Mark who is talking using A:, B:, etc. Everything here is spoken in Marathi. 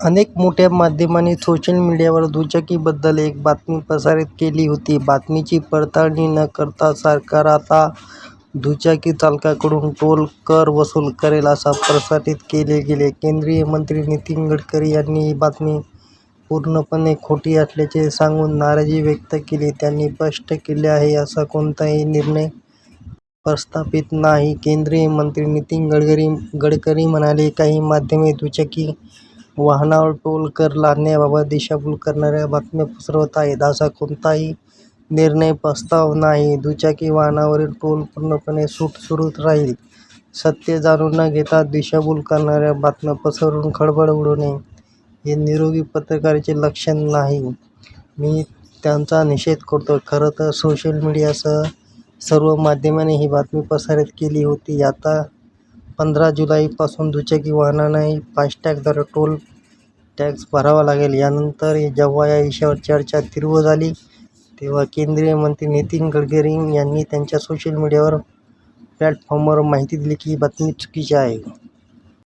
A: अनेक मोठ्या माध्यमांनी सोशल मीडियावर दुचाकीबद्दल एक बातमी प्रसारित केली होती. बातमीची पडताळणी न करता सरकार आता दुचाकी चालकांकडून टोल कर वसूल करेल असा प्रसारित केले गेले. केंद्रीय मंत्री नितीन गडकरी यांनी ही बातमी पूर्णपणे खोटी असल्याचे सांगून नाराजी व्यक्त केली. त्यांनी स्पष्ट केले आहे असा कोणताही निर्णय प्रस्थापित नाही. केंद्रीय मंत्री नितीन गडकरी म्हणाले काही माध्यमे दुचाकी वाहनांवर टोल कर लादण्याबाबत दिशाभूल करणाऱ्या बातम्या पसरवत आहेत. असा कोणताही निर्णय प्रस्ताव नाही. दुचाकी वाहनांवरील टोल पूर्णपणे सूट सुरूच राहील. सत्य जाणून न घेता दिशाभूल करणाऱ्या बातम्या पसरवून खळबळ उडवणे हे निरोगी पत्रकारितेचे लक्षण नाही. मी त्यांचा निषेध करतो. खरं तर सोशल मीडियासह सर्व माध्यमांनी ही बातमी प्रसारित केली होती. आता पंधरा जुलैपासून दुचाकी वाहनांनाही दर टोल टॅक्स भरावा लागेल. यानंतर जेव्हा या विषयावर चर्चा तीव्र झाली तेव्हा केंद्रीय मंत्री नितीन गडकरी यांनी त्यांच्या सोशल मीडियावर प्लॅटफॉर्मवर माहिती दिली की ही बातमी चुकीची आहे.